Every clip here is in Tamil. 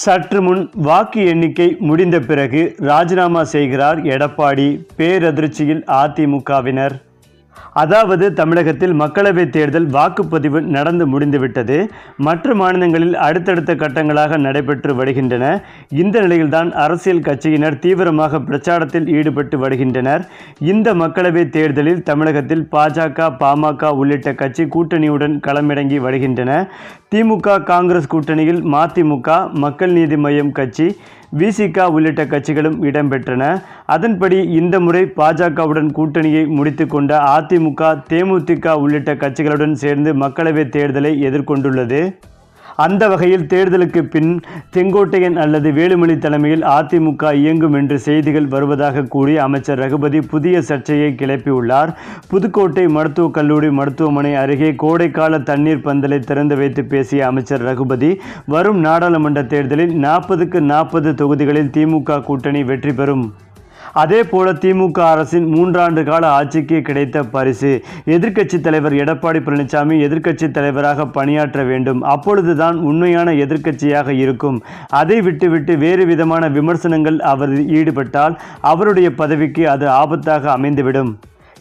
சற்று முன் வாக்கு எண்ணிக்கை முடிந்த பிறகு ராஜினாமா செய்கிறார் எடப்பாடி. பேரதிர்ச்சியில் அதிமுகவினர். அதாவது தமிழகத்தில் மக்களவைத் தேர்தல் வாக்குப்பதிவு நடந்து முடிந்துவிட்டது. மற்ற மாநிலங்களில் அடுத்தடுத்த கட்டங்களாக நடைபெற்று வருகின்றன. இந்த நிலையில்தான் அரசியல் கட்சியினர் தீவிரமாக பிரச்சாரத்தில் ஈடுபட்டு வருகின்றனர். இந்த மக்களவைத் தேர்தலில் தமிழகத்தில் பாஜக பாமக உள்ளிட்ட கட்சி கூட்டணியுடன் களமிறங்கி வருகின்றன. திமுக காங்கிரஸ் கூட்டணியில் மதிமுக மக்கள் நீதி மய்யம் கட்சி விசிக உள்ளிட்ட கட்சிகளும் இடம்பெற்றன. அதன்படி இந்த முறை பாஜகவுடன் கூட்டணியை முடித்துக்கொண்ட அதிமுக தேமுதிக உள்ளிட்ட கட்சிகளுடன் சேர்ந்து மக்களவைத் தேர்தலை எதிர்கொண்டுள்ளது. அந்த வகையில் தேர்தலுக்கு பின் செங்கோட்டையன் அல்லது வேலுமணி தலைமையில் அதிமுக இயங்கும் என்று செய்திகள் வருவதாக கூறி அமைச்சர் ரகுபதி புதிய சர்ச்சையை கிளப்பியுள்ளார். புதுக்கோட்டை மருத்துவக் கல்லூரி மருத்துவமனை அருகே கோடைக்கால தண்ணீர் பந்தலை திறந்து வைத்து பேசிய அமைச்சர் ரகுபதி வரும் நாடாளுமன்ற தேர்தலில் நாற்பதுக்கு நாற்பது தொகுதிகளில் திமுக கூட்டணி வெற்றி பெறும். அதே போல திமுக அரசின் மூன்றாண்டு கால ஆட்சிக்கு கிடைத்த பரிசு. எதிர்க்கட்சி தலைவர் எடப்பாடி பழனிசாமி எதிர்க்கட்சி தலைவராக பணியாற்ற வேண்டும். அப்பொழுதுதான் உண்மையான எதிர்க்கட்சியாக இருக்கும். அதை விட்டுவிட்டு வேறு விதமான விமர்சனங்கள் அவர் ஈடுபட்டால் அவருடைய பதவிக்கு அது ஆபத்தாக அமைந்துவிடும்.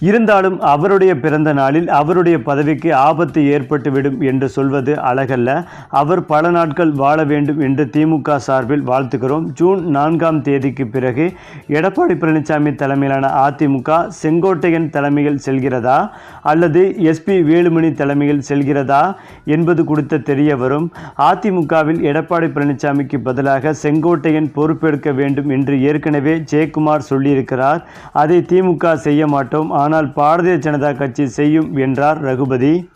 இருந்தாலும் அவருடைய பிறந்த நாளில் அவருடைய பதவிக்கு ஆபத்து ஏற்பட்டுவிடும் என்று சொல்வது அழகல்ல. அவர் பல நாட்கள் வாழ வேண்டும் என்று திமுக சார்பில் வாழ்த்துகிறோம். ஜூன் நான்காம் தேதிக்கு பிறகு எடப்பாடி பழனிசாமி தலைமையிலான அதிமுக செங்கோட்டையன் தலைமையில் செல்கிறதா? அல்லது எஸ்பி வேலுமணி தலைமையில் செல்கிறதா? என்பது குறித்த தெரிய வரும். அதிமுகவில் எடப்பாடி பழனிசாமிக்கு பதிலாக செங்கோட்டையன் பொறுப்பேற்க வேண்டும் என்று ஏற்கனவே ஜெயக்குமார் சொல்லியிருக்கிறார். அதை திமுக செய்ய மாட்டோம். ஆனால் பாரதிய ஜனதா கட்சி செய்யும் என்றார் ரகுபதி.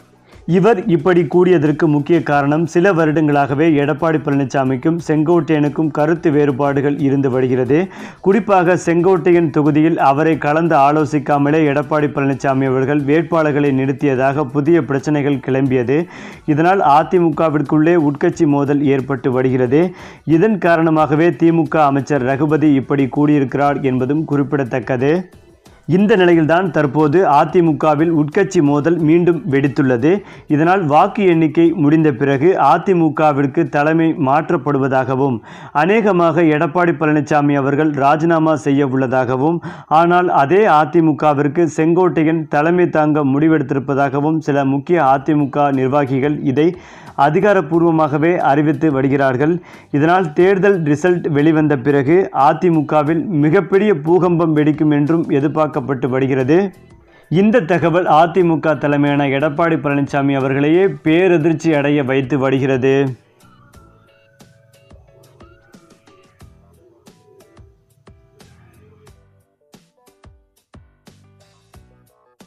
இவர் இப்படி கூடியதற்கு முக்கிய காரணம் சில வருடங்களாகவே எடப்பாடி பழனிசாமிக்கும் செங்கோட்டையனுக்கும் கருத்து வேறுபாடுகள் இருந்து வருகிறது. குறிப்பாக செங்கோட்டையன் தொகுதியில் அவரை கலந்து ஆலோசிக்காமலே எடப்பாடி பழனிசாமி அவர்கள் வேட்பாளர்களை நிறுத்தியதாக புதிய பிரச்சனைகள் கிளம்பியது. இதனால் அதிமுகவிற்குள்ளே உட்கட்சி மோதல் ஏற்பட்டு வருகிறது. இதன் காரணமாகவே திமுக அமைச்சர் ரகுபதி இப்படி கூடியிருக்கிறார் என்பதும் குறிப்பிடத்தக்கது. இந்த நிலையில்தான் தற்போது அதிமுகவில் உட்கட்சி மோதல் மீண்டும் வெடித்துள்ளது. இதனால் வாக்கு எண்ணிக்கை முடிந்த பிறகு அதிமுகவிற்கு தலைமை மாற்றப்படுவதாகவும் அநேகமாக எடப்பாடி பழனிசாமி அவர்கள் ராஜினாமா செய்ய உள்ளதாகவும் ஆனால் அதே அதிமுகவிற்கு செங்கோட்டையன் தலைமை தாங்க முடிவெடுத்திருப்பதாகவும் சில முக்கிய அதிமுக நிர்வாகிகள் இதை அதிகாரப்பூர்வமாகவே அறிவித்து வருகிறார்கள். இதனால் தேர்தல் ரிசல்ட் வெளிவந்த பிறகு அதிமுகவில் மிகப்பெரிய பூகம்பம் வெடிக்கும் என்றும் எதிர்பார்க்க எதிர்பார்க்கப்பட்டு வருகிறது. இந்த தகவல் அதிமுக தலைமையான எடப்பாடி பழனிசாமி அவர்களையே பேரதிர்ச்சி அடைய வைத்து வருகிறது.